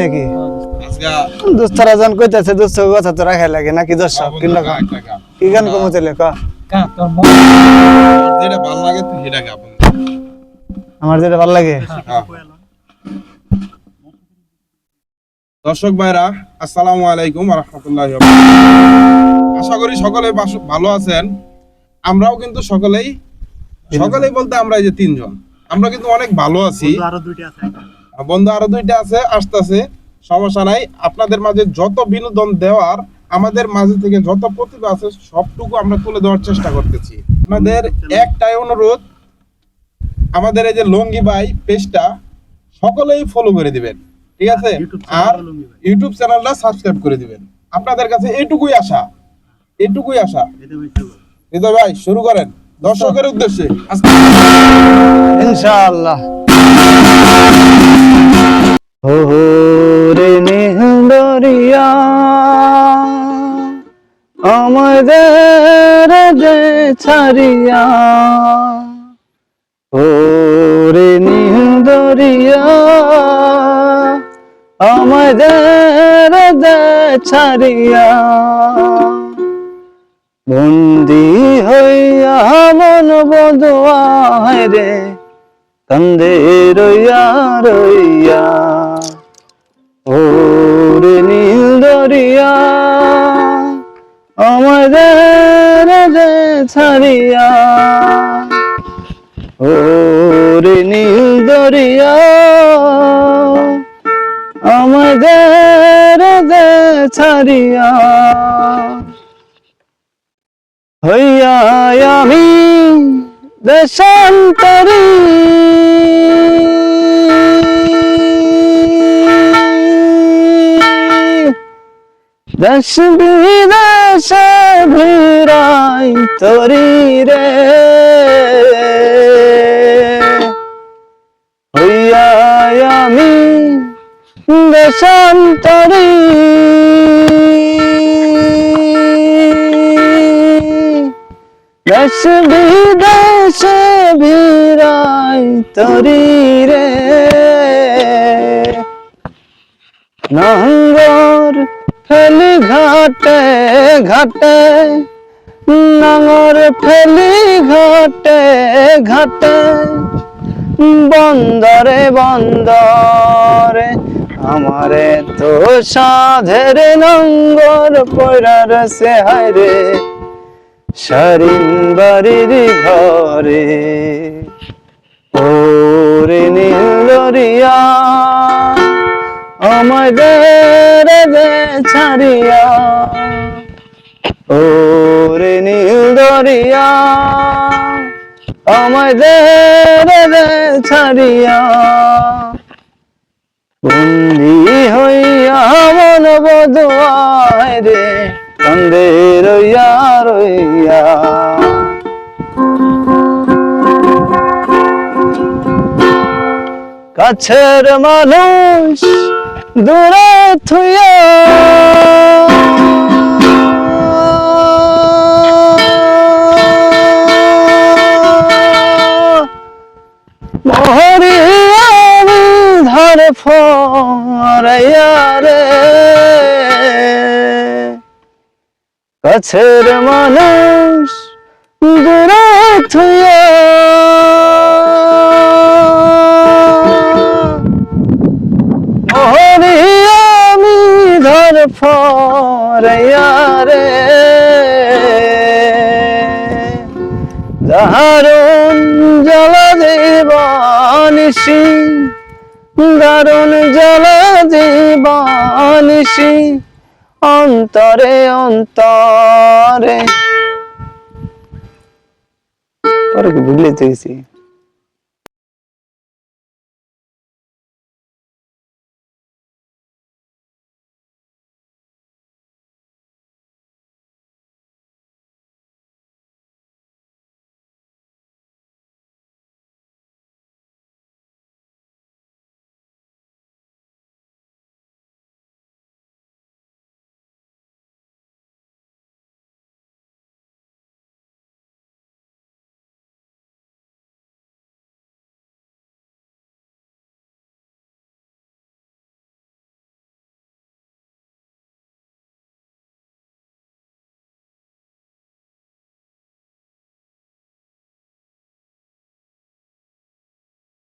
নাকি? আজকে দোস্তরা জন কইতাছে দোস্ত কথা তো রাখাই লাগে নাকি। কি গান কমু চলে ক কা তোর মন যেটা ভালো লাগে তুই সেটা গা আমার যেটা ভালো লাগে। দর্শক ভাইরা আসসালামু আলাইকুম রহমতুল্লাহ আশা করি সকলে ভালো আছেন। আমরাও কিন্তু সকলেই সকলেই বলতে আমরা এই যে তিনজন। আমরা কিন্তু অনেক ভালো আছি। বন্ধু আরও দুইটা আছে আসতেছে। সমস্যা নাই। আপনাদের মাঝে যত বিনোদন দেওয়ার আমাদের মাঝে থেকে যত প্রতিভা আছে সবটুকু আমরা তুলে দেওয়ার চেষ্টা করতেছি। আমাদের একটাই অনুরোধ আমাদের এই যে লঙ্গি ভাই পেজটা সকলেই ফলো করে দিবেন ঠিক আছে? আর ইউটিউব চ্যানেলটা সাবস্ক্রাইব করে দিবেন। আপনাদের কাছে এইটুকুই আশা এইটুকুই আশা। হৃদয় ভাই শুরু করেন। দর্শকের উদ্দেশ্যে। ইনশাআল্লাহ। ও রে নিহদরিয়া আমাদের যে ছাড়িয়া। ও রে নিহদরিয়া আমাদের যে ছাড়িয়া। বন্দি হইয়া মন বদুয়ায় রে, কান্দে রইয়া রইয়া। ওরে নীল দরিয়া আমাদের যে ছাড়িয়া। ওরে নীল দরিয়া আমাদের যে ছাড়িয়া। হইয়া আমি দেশান্তরী। দেশ বিদেশে ভিড়াই তরি রে। হইয়া আমি দেশান্তরী দেশ ভিড়াই তরি রে। নাঙ্গর ফেলি ঘাটে ঘাটে নাঙ্গর ফেলি ঘাটে ঘাটে। বন্দরে বন্দরে আমারে তো সাধের নঙ্গর পড়ার সে হায় রে, সারিন বাড়ির ঘরে। ওরে নীলরিয়া আমাদের যে ছাড়িয়া। ওরে নীলরিয়া আমাদের যে ছাড়িয়া। বন্দি হইয়া মন বধুয়ায় রে, কান্দে রইয়া রইয়া। কাছের মানুষ দূরে থুয়া ধরে ফরাইয়া রে। কাছের মানুষ দূরে থুয়া ফরাইয়া রে। দারুণ জল জীবানিসি দারুণ জল জীবানিসি অন্তরে অন্তরে। পরে ভুলে গেছি